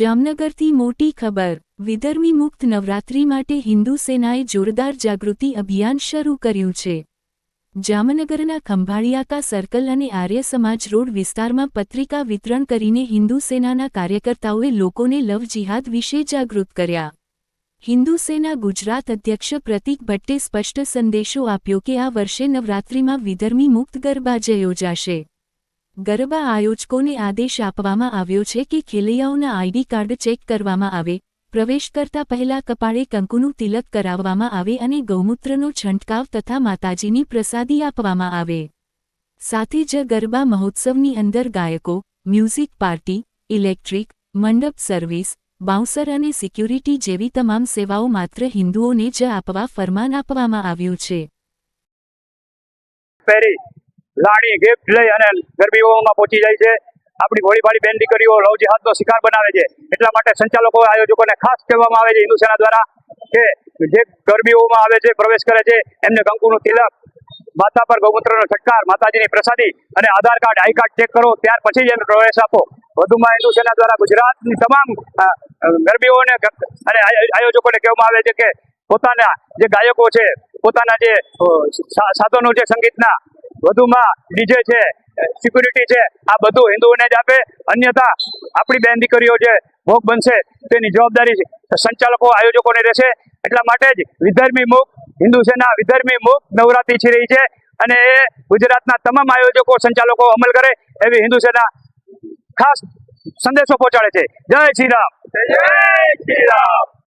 જામનગરથી મોટી ખબર, વિધર્મી મુક્ત નવરાત્રી માટે હિન્દુ સેનાએ જોરદાર જાગૃતિ અભિયાન શરૂ કર્યું છે. જામનગરના ખંભાળિયાકા સર્કલ અને આર્ય સમાજ રોડ વિસ્તારમાં પત્રિકા વિતરણ કરીને હિન્દુ સેનાના કાર્યકર્તાઓએ લોકોને લવ જિહાદ વિશે જાગૃત કર્યા. હિન્દુ સેના ગુજરાત અધ્યક્ષ પ્રતીક ભટ્ટે સ્પષ્ટ સંદેશો આપ્યો કે આ વર્ષે નવરાત્રિમાં વિધર્મી મુક્ત ગરબા જ યોજાશે. ગરબા આયોજકોને આદેશ આપવામાં આવ્યો છે કે ખેલૈયાઓના આઈડી કાર્ડ ચેક કરવામાં આવે, પ્રવેશ કરતા પહેલા કપાળે કંકુનું તિલક કરાવવામાં આવે અને ગૌમૂત્રનો છંટકાવ તથા માતાજીની પ્રસાદી આપવામાં આવે. સાથે જ ગરબા મહોત્સવની અંદર ગાયકો, મ્યુઝિક પાર્ટી, ઇલેક્ટ્રિક, મંડપ સર્વિસ, બાઉન્સર અને સિક્યુરિટી જેવી તમામ સેવાઓ માત્ર હિન્દુઓને જ આપવા ફરમાન આપવામાં આવ્યું છે. લાણી ગિફ્ટ લઈ અને ગરબીઓમાં પહોંચી જાય છે. આપણી ભોળીભાળી બેન દીકરીઓ લવ જિહાદનો શિકાર બનાવે છે. એટલા માટે સંચાલકો આયોજકોને ખાસ કહેવામાં આવે છે હિન્દુ સેના દ્વારા કે જે ગરબીઓમાં આવે છે, પ્રવેશ કરે છે, એમને કંકુનું તિલક, માતા પર ગૌમૂત્રનો છટકાર માતાજીની પ્રસાદી અને Aadhaar card, I card check કરો, ત્યાર પછી જ એમને પ્રવેશ આપો. વધુમાં હિન્દુ સેના દ્વારા ગુજરાતની તમામ ગરબીઓને અને આયોજકોને કહેવામાં આવે છે કે પોતાના જે ગાયકો છે, પોતાના જે સાધનો છે સંગીતના વધુમાં ડીજે છે સિક્યુરિટી છે, આ બધું હિન્દુઓને જ આપે. અન્યથા આપણી બેન દીકરીઓ જે ભોગ બનશે તેની જવાબદારી સંચાલકો, આયોજકોને રહેશે. એટલા માટે જ વિધર્મી મુખ, હિન્દુ સેના વિધર્મી મુખ નવરાત્રી છે રહી છે અને એ ગુજરાતના તમામ આયોજકો, સંચાલકો અમલ કરે એવી હિન્દુ સેના ખાસ સંદેશો પહોંચાડે છે. જય શ્રી રામ. જય શ્રી રામ.